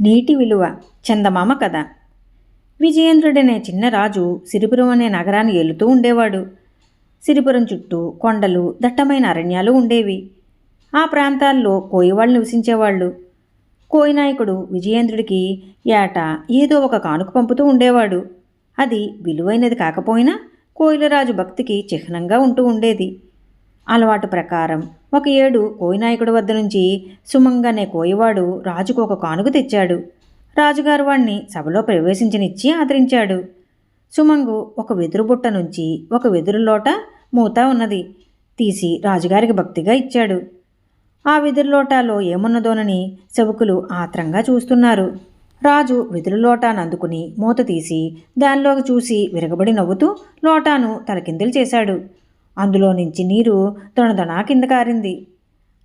నీటి విలువ చందమామ కథ. విజయేంద్రుడనే చిన్న రాజు సిరిపురం అనే నగరాన్ని ఏలుతూ ఉండేవాడు. సిరిపురం చుట్టూ కొండలు దట్టమైన అరణ్యాలు ఉండేవి. ఆ ప్రాంతాల్లో కోయివాళ్ళు నివసించేవాళ్ళు. కోయినాయకుడు విజయేంద్రుడికి ఏటా ఏదో ఒక కానుక పంపుతూ ఉండేవాడు. అది విలువైనది కాకపోయినా కోయిలరాజు భక్తికి చిహ్నంగా ఉంటూ ఉండేది. అలవాటు ప్రకారం ఒక ఏడు కోయినాయకుడి వద్ద నుంచి సుమంగ్ అనే కోయివాడు రాజుకు ఒక కానుక తెచ్చాడు. రాజుగారు వాణ్ణి సభలో ప్రవేశించనిచ్చి ఆదరించాడు. సుమంగు ఒక వెదురు బుట్ట నుంచి ఒక వెదురు లోట మూత ఉన్నది. తీసి రాజుగారికి భక్తిగా ఇచ్చాడు. ఆ వెదురు లోటాలో ఏమున్నదోనని సెవకులు ఆత్రంగా చూస్తున్నారు. రాజు వెదురు లోటాను అందుకుని మూత తీసి దానిలోకి చూసి విరగబడి నవ్వుతూ లోటాను తలకిందులు చేశాడు. అందులో నుంచి నీరు దొణదొనా కింద కారింది.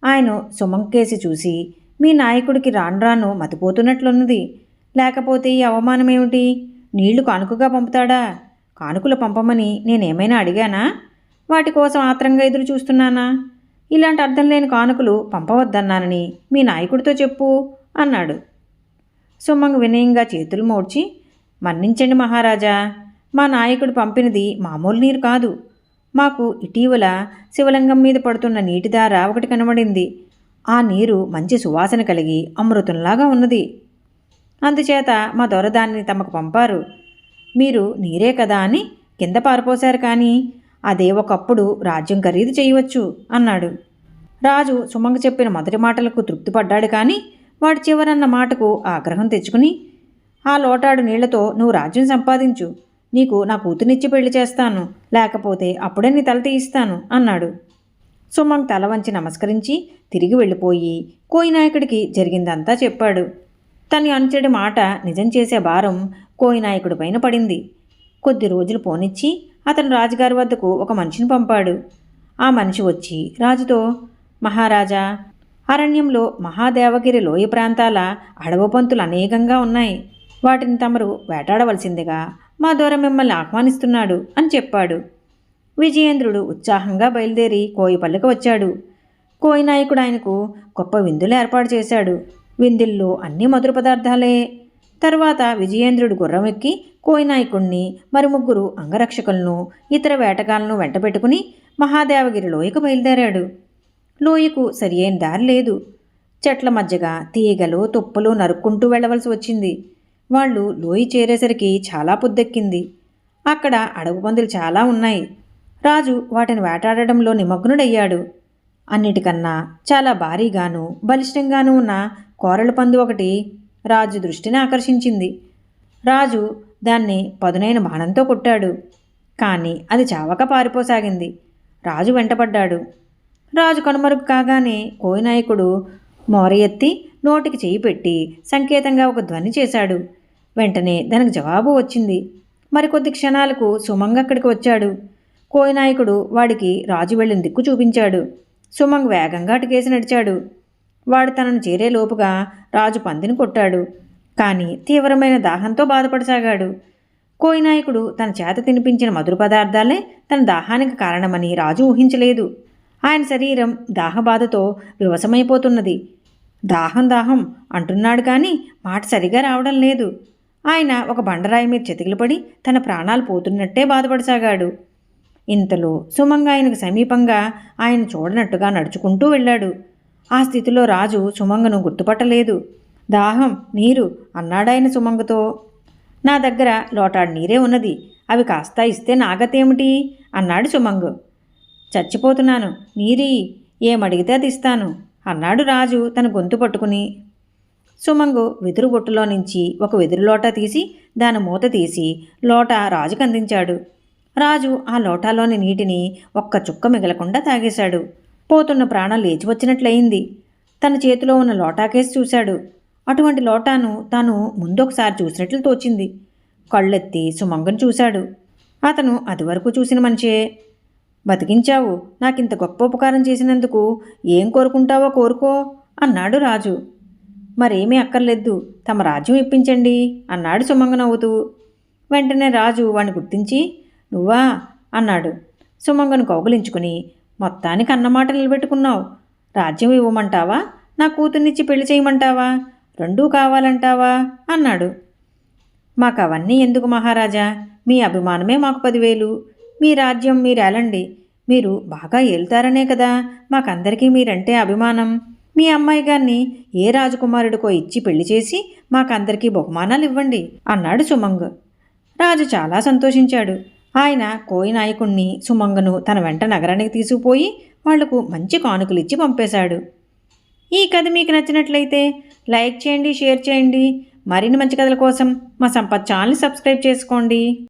ఆయన సుమంకేసి చూసి మీ నాయకుడికి రాను రాను మతిపోతున్నట్లున్నది. లేకపోతే ఈ అవమానం ఏమిటి నీళ్ళు కానుకగా పంపుతాడా? కానుకలు పంపమని నేనేమైనా అడిగానా? వాటి కోసం ఆత్రంగా ఎదురు చూస్తున్నానా? ఇలాంటి అర్థం లేని కానుకలు పంపవద్దన్నానని మీ నాయకుడితో చెప్పు అన్నాడు. సుమంగ్ వినయంగా చేతులు మోడ్చి మన్నించండి మహారాజా. మా నాయకుడు పంపినది మామూలు నీరు కాదు. మాకు ఇటీవల శివలింగం మీద పడుతున్న నీటి దార ఒకటి కనబడింది. ఆ నీరు మంచి సువాసన కలిగి అమృతంలాగా ఉన్నది. అందుచేత మా దొర దాన్ని తమకు పంపారు. మీరు నీరే కదా అని కింద పారిపోశారు కానీ అదే ఒకప్పుడు రాజ్యం ఖరీదు చేయవచ్చు అన్నాడు. రాజు సుమంగ చెప్పిన మొదటి మాటలకు తృప్తిపడ్డాడు కానీ వాడి చివరన్న మాటకు ఆగ్రహం తెచ్చుకుని ఆ లోటాడు నీళ్ళతో నువ్వు రాజ్యం సంపాదించు. నీకు నా కూతునిచ్చి పెళ్ళి చేస్తాను లేకపోతే అప్పుడే నీ తల తీయిస్తాను అన్నాడు. సుమంగ్ తల వంచి నమస్కరించి తిరిగి వెళ్ళిపోయి కోయినాయకుడికి జరిగిందంతా చెప్పాడు. తను అనుచడి మాట నిజం చేసే భారం కోయినాయకుడి పైన పడింది. కొద్ది రోజులు పోనిచ్చి అతను రాజుగారి వద్దకు ఒక మనిషిని పంపాడు. ఆ మనిషి వచ్చి రాజుతో మహారాజా అరణ్యంలో మహాదేవగిరి లోయ ప్రాంతాల అడవు పంతులు అనేకంగా ఉన్నాయి. వాటిని తమరు వేటాడవలసిందిగా మా ద్వారా మిమ్మల్ని ఆహ్వానిస్తున్నాడు అని చెప్పాడు. విజయేంద్రుడు ఉత్సాహంగా బయలుదేరి కోయిపల్లికి వచ్చాడు. కోయినాయకుడు ఆయనకు గొప్ప విందులు ఏర్పాటు చేశాడు. విందుల్లో అన్ని మధుర పదార్థాలే. తర్వాత విజయేంద్రుడు గుర్రం ఎక్కి కోయినాయకుణ్ణి మరి ముగ్గురు అంగరక్షకులను ఇతర వేటగాళ్ళను వెంటబెట్టుకుని మహాదేవగిరి లోయకు బయలుదేరాడు. లోయకు సరియైన దారి లేదు. చెట్ల మధ్యగా తీగలు తుప్పలు నరుక్కుంటూ వెళ్ళవలసి వచ్చింది. వాళ్ళు లోయ చేరేసరికి చాలా పొద్దెక్కింది. అక్కడ అడవు పందులు చాలా ఉన్నాయి. రాజు వాటిని వేటాడడంలో నిమగ్నుడయ్యాడు. అన్నిటికన్నా చాలా భారీగాను బలిష్టంగాను ఉన్న కోరల పందు ఒకటి రాజు దృష్టిని ఆకర్షించింది. రాజు దాన్ని పదునైన బాణంతో కొట్టాడు. కానీ అది చావక పారిపోసాగింది. రాజు వెంటపడ్డాడు. రాజు కనుమరుగు కాగానే కోయినాయకుడు మోర ఎత్తి నోటికి చేయి పెట్టి సంకేతంగా ఒక ధ్వని చేశాడు. వెంటనే దానికి జవాబు వచ్చింది. మరికొద్ది క్షణాలకు సుమంగ్ అక్కడికి వచ్చాడు. కోయినాయకుడు వాడికి రాజు వెళ్ళిన దిక్కు చూపించాడు. సుమంగ్ వేగంగా అటుకేసి నడిచాడు. వాడు తనను చేరే లోపుగా రాజు పందిని కొట్టాడు. కానీ తీవ్రమైన దాహంతో బాధపడసాగాడు. కోయినాయకుడు తన చేత తినిపించిన మధుర పదార్థాలే తన దాహానికి కారణమని రాజు ఊహించలేదు. ఆయన శరీరం దాహబాధతో వివసమైపోతున్నది. దాహం దాహం అంటున్నాడు కానీ మాట సరిగా రావడం లేదు. ఆయన ఒక బండరాయి మీద చెతికిలపడి తన ప్రాణాలు పోతున్నట్టే బాధపడసాగాడు. ఇంతలో సుమంగ ఆయనకు సమీపంగా ఆయన చూడనట్టుగా నడుచుకుంటూ వెళ్ళాడు. ఆ స్థితిలో రాజు సుమంగను గుర్తుపట్టలేదు. దాహం నీరు అన్నాడాయన సుమంగతో. నా దగ్గర లోటాడు నీరే ఉన్నది. అవి కాస్త ఇస్తే నాగతేమిటి? అన్నాడు సుమంగు. చచ్చిపోతున్నాను. నీరి ఏమడిగితే అది ఇస్తాను అన్నాడు రాజు తన గొంతు పట్టుకుని. సుమంగు వెదురు బుట్టలో నుంచి ఒక వెదురు లోట తీసి దాని మూత తీసి లోట రాజుకు అందించాడు. రాజు ఆ లోటాలోని నీటిని ఒక్క చుక్క మిగలకుండా తాగేశాడు. పోతున్న ప్రాణం లేచి వచ్చినట్లయింది. తన చేతిలో ఉన్న లోటాకేసి చూశాడు. అటువంటి లోటాను తాను ముందొకసారి చూసినట్లు తోచింది. కళ్ళెత్తి సుమంగను చూశాడు. అతను అదివరకు చూసిన మనిషే. బతికించావు నాకింత గొప్ప ఉపకారం చేసినందుకు ఏం కోరుకుంటావో కోరుకో అన్నాడు రాజు. మరేమీ అక్కర్లేదు. తమ రాజ్యం ఇప్పించండి అన్నాడు సుమంగ నవ్వుతూ. వెంటనే రాజు వాణ్ణి గుర్తించి నువ్వా? అన్నాడు. సుమంగను కౌగులించుకుని మొత్తానికి అన్నమాట నిలబెట్టుకున్నావు. రాజ్యం ఇవ్వమంటావా? నా కూతుర్నిచ్చి పెళ్ళి చేయమంటావా? రెండూ కావాలంటావా? అన్నాడు. మాకు అవన్నీ ఎందుకు మహారాజా? మీ అభిమానమే మాకు పదివేలు. మీ రాజ్యం మీరేలండి. మీరు బాగా ఏలుతారనే కదా. మాకందరికీ మీరంటే అభిమానం. మీ అమ్మాయి గారిని ఏ రాజకుమారుడికో ఇచ్చి పెళ్ళి చేసి మాకందరికీ బహుమానాలు ఇవ్వండి అన్నాడు సుమంగ్. రాజు చాలా సంతోషించాడు. ఆయన కోయి నాయకుణ్ణి సుమంగను తన వెంట నగరానికి తీసుకుపోయి వాళ్ళకు మంచి కానుకలు ఇచ్చి పంపేశాడు. ఈ కథ మీకు నచ్చినట్లయితే లైక్ చేయండి షేర్ చేయండి. మరిన్ని మంచి కథల కోసం మా సంపత్ ఛానల్ని సబ్స్క్రైబ్ చేసుకోండి.